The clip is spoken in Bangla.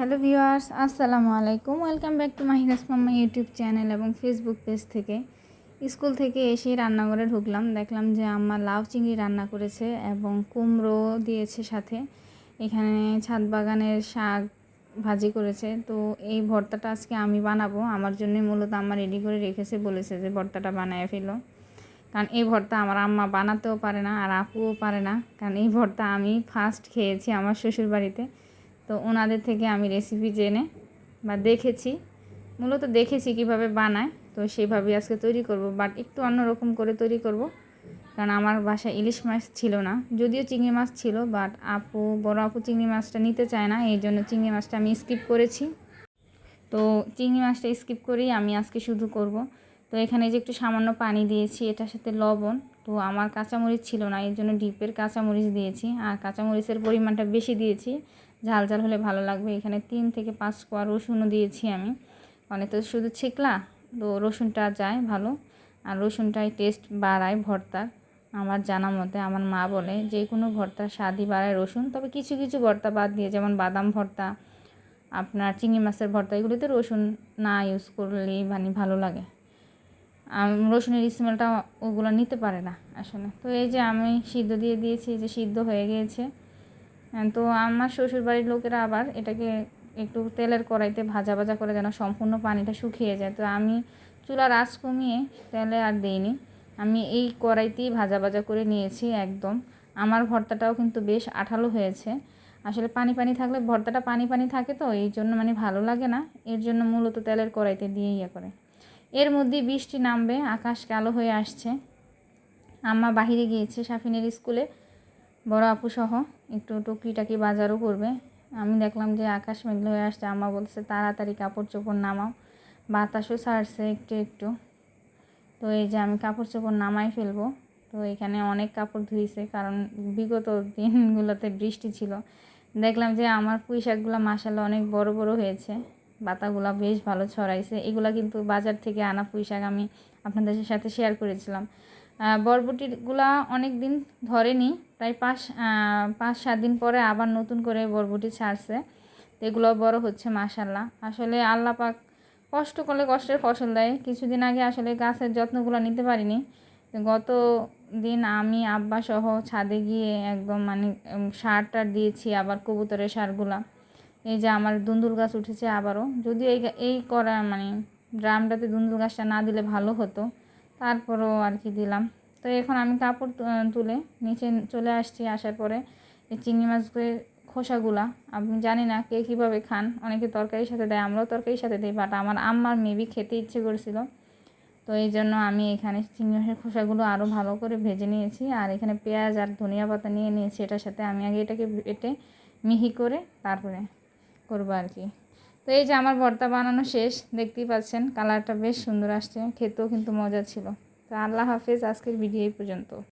হ্যালো ভিউয়ার্স, আসসালামু আলাইকুম। Welcome back to Mahira's mamma YouTube channel এবং ফেসবুক পেজ থেকে। স্কুল থেকে এসে রান্নাঘরে ঢুকলাম, দেখলাম যে আম্মা লাউ চিংড়ি রান্না করেছে এবং কুমড়ো দিয়েছে সাথে। এখানে ছাদ বাগানের শাক ভাজি করেছে। তো এই ভর্তাটা আজকে আমি বানাবো। আমার জন্যই মূলত আম্মা রেডি করে রেখেছে, বলেছে যে ভর্তাটা বানায় ফেলো। কারণ এই ভর্তা আমার আম্মা বানাতেও পারে না আর আপুও পারে না। কারণ এই ভর্তা আমি ফার্স্ট খেয়েছি আমার শ্বশুর বাড়িতে তো ওনাদের থেকে আমি রেসিপি জেনে বা দেখেছি। মূলত দেখেছি কীভাবে বানায়, তো সেইভাবেই আজকে তৈরি করব। বাট একটু অন্যরকম করে তৈরি করব, কারণ আমার বাসায় ইলিশ মাছ ছিল না। যদিও চিংড়ি মাছ ছিল বাট আপু, বড় আপু চিংড়ি মাছটা নিতে চায় না, এই জন্য চিংড়ি মাছটা আমি স্কিপ করেছি। তো চিংড়ি মাছটা স্কিপ করেই আমি আজকে শুধু করব। তো এখানে যে একটু সামান্য পানি দিয়েছি, এটার সাথে লবণ। তো আমার কাঁচামরিচ ছিল না এই জন্য ডিপের কাঁচামরিচ দিয়েছি। আর কাঁচামরিচের পরিমাণটা বেশি দিয়েছি। ঝাল ঝাল হলে ভালো লাগবে। এখানে তিন থেকে পাঁচ কোয়া রসুনও দিয়েছি আমি। মানে তো শুধু ছিকলা, তো রসুনটা যায় ভালো। আর রসুনটাই টেস্ট বাড়ায় ভর্তার আমার জানা মতে আমার মা বলে যে কোনো ভর্তার স্বাদই বাড়ায় রসুন। তবে কিছু কিছু ভর্তা বাদ দিয়ে যেমন বাদাম ভর্তা, আপনার চিংড়ি মাছের ভর্তা, এগুলিতে রসুন না ইউজ করলেই মানে ভালো লাগে। রসুনের স্মেলটা ওগুলো নিতে পারে না আসলে। তো এই যে আমি সিদ্ধ দিয়ে দিয়েছি, এই যে সিদ্ধ হয়ে গিয়েছে। তো আমার শ্বশুর বাড়ির লোকেরা আবার এটাকে একটু তেলের কড়াইতে ভাজা ভাজা করে যেন সম্পূর্ণ পানিটা শুকিয়ে যায়। তো আমি চুলার আঁচ কমিয়ে তেলে আর দিইনি। আমি এই কড়াইতেই ভাজা ভাজা করে নিয়েছি একদম। আমার ভর্তাটাও কিন্তু বেশ আঠালো হয়েছে। আসলে পানি পানি থাকলে, ভর্তাটা পানি পানি থাকে তো, এই জন্য মানে ভালো লাগে না। এর জন্য মূলত তেলের কড়াইতে দিয়ে ইয়ে করে। এর মধ্যে বৃষ্টি নামবে, আকাশ কালো হয়ে আসছে। আম্মা বাহিরে গিয়েছে সাফিনের স্কুলে। বড় আপু সহ একটু টুকিটাকি বাজারও করবে। আমি দেখলাম যে আকাশ মেঘল হয়ে আসছে। আম্মা বলছে, তাড়াতাড়ি কাপড় চোপড় নামাও। বাতাসও ছাড়ছে একটু একটু। তো এই যে আমি কাপড় চোপড় নামাই ফেলব। তো এখানে অনেক কাপড় ধুইছে, কারণ বিগত দিনগুলোতে বৃষ্টি ছিল। দেখলাম যে আমার পুঁই শাকগুলো মাসালে অনেক বড় বড় হয়েছে। বাতাগুলো বেশ ভালো ছড়াইছে। এগুলো কিন্তু বাজার থেকে আনা পুঁই শাক আমি আপনাদের সাথে শেয়ার করেছিলাম। বরবটিগুলা অনেক দিন ধরেনি, প্রায় পাঁচ পাঁচ, সাত দিন পরে আবার নতুন করে বরবটি ছাড়ছে। তো এগুলো বড় হচ্ছে মাসাল্লাহ আসলে আল্লাহ পাক কষ্ট করলে কষ্টের ফসল দেয়। কিছুদিন আগে আসলে গাছের যত্নগুলো নিতে পারিনি। গত দিন আমি আব্বা সহ ছাদে গিয়ে একদম মানে সার টার দিয়েছি, আবার কবুতরের সারগুলা। এই যে আমার দুন্দুল গাছ উঠেছে আবারও। যদিও এই এই করা মানে ড্রামটাতে দুন্দুল গাছটা না দিলে ভালো হতো। তারপরও আর কি দিলাম। তো এখন আমি কাপড় তুলে নিচে চলে আসছি আসার পরে এই চিংড়ি মাছগুলোর খোসাগুলা। আপনি জানি না কে কীভাবে খান, অনেকে তরকারির সাথে দেয়, আমরাও তরকারির সাথে দিই বাট আমার আম্মার মেবি খেতে ইচ্ছে করেছিল। তো এই জন্য আমি এখানে চিংড়ি মাছের খোসাগুলো আরও ভালো করে ভেজে নিয়েছি, আর এখানে পেঁয়াজ আর ধনিয়া পাতা নিয়ে নিয়েছি, এটার সাথে আমি আগে এটাকে এটে মিহি করে তারপরে করব আর কি। তো এই যে আমার ভর্তা বানানো শেষ, দেখতেই পাচ্ছেন কালারটা বেশ সুন্দর আসছে, খেতেও কিন্তু মজা ছিল। তো আল্লাহ হাফেজ, আজকের ভিডিও এই পর্যন্ত।